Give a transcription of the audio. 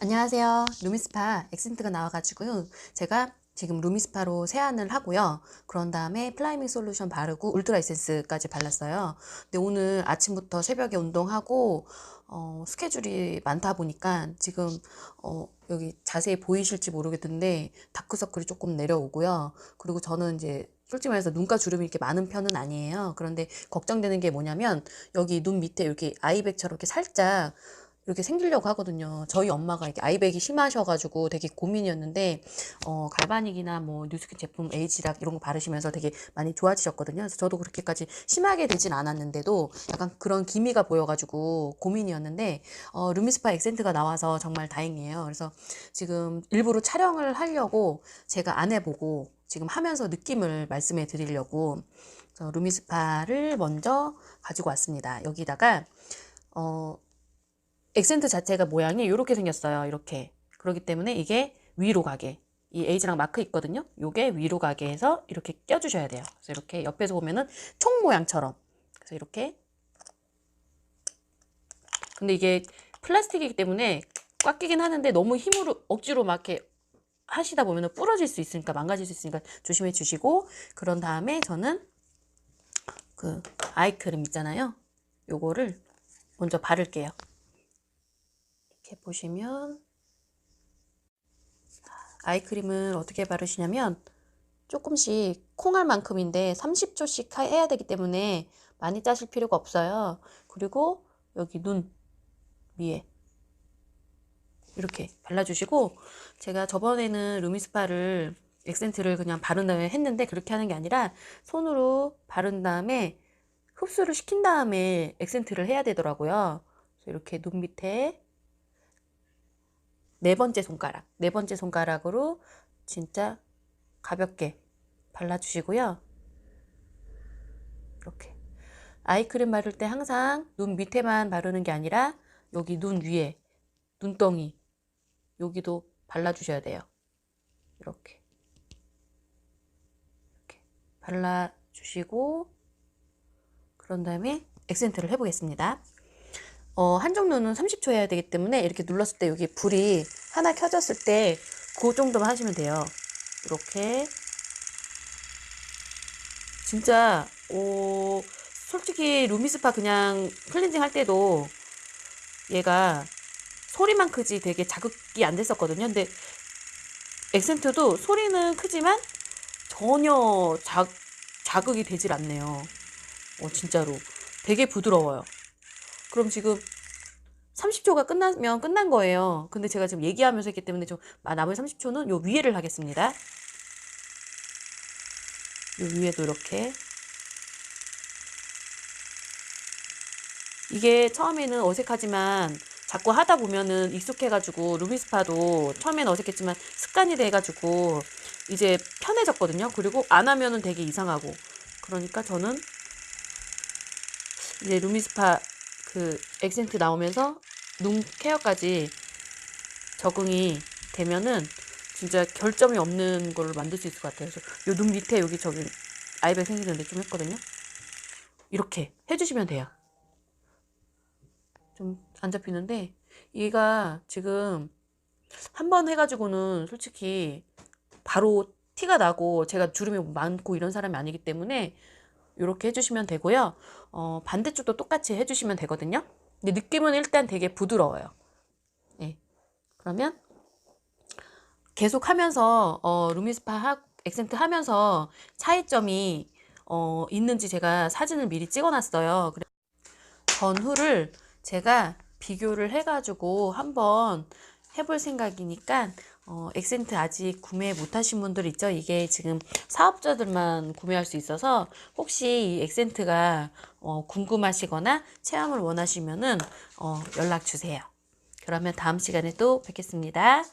안녕하세요. 루미스파 엑센트가 나와가지고요. 제가 지금 루미스파로 세안을 하고요. 그런 다음에 플라이밍 솔루션 바르고 울트라 에센스까지 발랐어요. 근데 오늘 아침부터 새벽에 운동하고 어, 스케줄이 많다 보니까 지금 어, 여기 자세히 보이실지 모르겠는데 다크서클이 조금 내려오고요. 그리고 저는 이제 솔직히 말해서 눈가 주름이 이렇게 많은 편은 아니에요. 그런데 걱정되는 게 뭐냐면 여기 눈 밑에 이렇게 아이백처럼 이렇게 살짝 이렇게 생기려고 하거든요. 저희 엄마가 이렇게 아이백이 심하셔가지고 되게 고민이었는데, 어, 갈바닉이나 뭐 뉴스킨 제품 에이지락 이런 거 바르시면서 되게 많이 좋아지셨거든요. 그래서 저도 그렇게까지 심하게 되진 않았는데도 약간 그런 기미가 보여가지고 고민이었는데, 어, 루미스파 엑센트가 나와서 정말 다행이에요. 그래서 지금 일부러 촬영을 하려고 제가 안 해보고 지금 하면서 느낌을 말씀해 드리려고 루미스파를 먼저 가지고 왔습니다. 여기다가, 어, 액센트 자체가 모양이 이렇게 생겼어요. 이렇게. 그렇기 때문에 이게 위로 가게. 이 에이지랑 마크 있거든요. 요게 위로 가게 해서 이렇게 껴주셔야 돼요. 그래서 이렇게 옆에서 보면은 총 모양처럼. 그래서 이렇게. 근데 이게 플라스틱이기 때문에 꽉 끼긴 하는데 너무 힘으로 억지로 막 이렇게 하시다 보면은 부러질 수 있으니까 망가질 수 있으니까 조심해 주시고 그런 다음에 저는 그 아이 크림 있잖아요. 요거를 먼저 바를게요. 이렇게 보시면 아이크림을 어떻게 바르시냐면 조금씩 콩알 만큼인데 30초씩 해야 되기 때문에 많이 짜실 필요가 없어요. 그리고 여기 눈 위에 이렇게 발라주시고 제가 저번에는 루미스파를 액센트를 그냥 바른 다음에 했는데 그렇게 하는 게 아니라 손으로 바른 다음에 흡수를 시킨 다음에 액센트를 해야 되더라고요. 이렇게 눈 밑에 네 번째 손가락, 네 번째 손가락으로 진짜 가볍게 발라주시고요. 이렇게. 아이크림 바를 때 항상 눈 밑에만 바르는 게 아니라 여기 눈 위에, 눈덩이, 여기도 발라주셔야 돼요. 이렇게. 이렇게. 발라주시고, 그런 다음에 액센트를 해보겠습니다. 어, 한쪽 눈은 30초 해야 되기 때문에 이렇게 눌렀을 때 여기 불이 하나 켜졌을 때 그 정도만 하시면 돼요. 이렇게. 진짜, 오, 솔직히 루미스파 그냥 클렌징 할 때도 얘가 소리만 크지 되게 자극이 안 됐었거든요. 근데 액센트도 소리는 크지만 전혀 자, 자극이 되질 않네요. 어, 진짜로. 되게 부드러워요. 그럼 지금 30초가 끝나면 끝난 거예요. 근데 제가 지금 얘기하면서 했기 때문에 좀 아, 나머지 30초는 요 위에를 하겠습니다. 요 위에도 이렇게 이게 처음에는 어색하지만 자꾸 하다 보면은 익숙해가지고 루미스파도 처음에는 어색했지만 습관이 돼가지고 이제 편해졌거든요. 그리고 안 하면은 되게 이상하고 그러니까 저는 이제 루미스파 그 액센트 나오면서 눈 케어까지 적응이 되면은 진짜 결점이 없는 거를 만들 수 있을 것 같아요. 그래서 요눈 밑에 여기 저기 아이백 생기는데 좀 했거든요. 이렇게 해주시면 돼요. 좀 안 잡히는데 얘가 지금 한 번 해가지고는 솔직히 바로 티가 나고 제가 주름이 많고 이런 사람이 아니기 때문에 이렇게 해주시면 되고요. 어, 반대쪽도 똑같이 해주시면 되거든요. 근데 느낌은 일단 되게 부드러워요. 네. 그러면 계속 하면서 어, 루미스파 하, 액센트 하면서 차이점이 어, 있는지 제가 사진을 미리 찍어놨어요. 전후를 제가 비교를 해가지고 한번 해볼 생각이니까 어, 액센트 아직 구매 못하신 분들 있죠? 이게 지금 사업자들만 구매할 수 있어서 혹시 이 액센트가 어, 궁금하시거나 체험을 원하시면은 어, 연락 주세요. 그러면 다음 시간에 또 뵙겠습니다.